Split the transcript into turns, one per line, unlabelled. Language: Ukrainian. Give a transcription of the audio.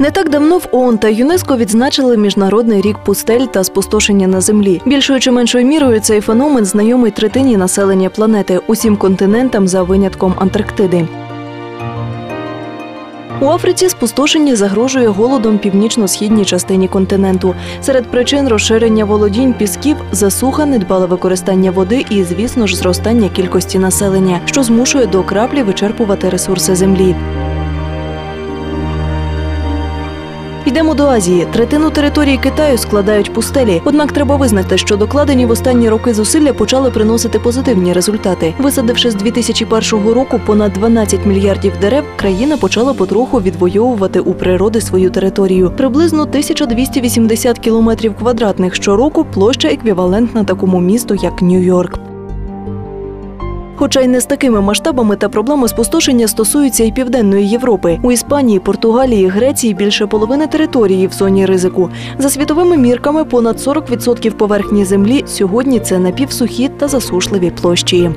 Не так давно в ООН та ЮНЕСКО відзначили міжнародний рік пустель та спустошення на землі. Більшою чи меншою мірою цей феномен знайомий третині населення планети, усім континентам за винятком Антарктиди. У Африці спустошення загрожує голодом північно-східній частині континенту. Серед причин розширення володінь пісків, засуха, недбале використання води і, звісно ж, зростання кількості населення, що змушує до краплі вичерпувати ресурси землі. Йдемо до Азії. Третину території Китаю складають пустелі. Однак треба визнати, що докладені в останні роки зусилля почали приносити позитивні результати. Висадивши з 2001 року понад 12 мільярдів дерев, країна почала потроху відвоювати у природи свою територію. Приблизно 1280 кілометрів квадратних щороку площа еквівалентна такому місту, як Нью-Йорк. Хоча й не з такими масштабами та проблеми спустошення стосуються і південної Європи. У Іспанії, Португалії, Греції більше половини території в зоні ризику. За світовими мірками, понад 40% поверхні землі сьогодні це напівсухі та засушливі площі.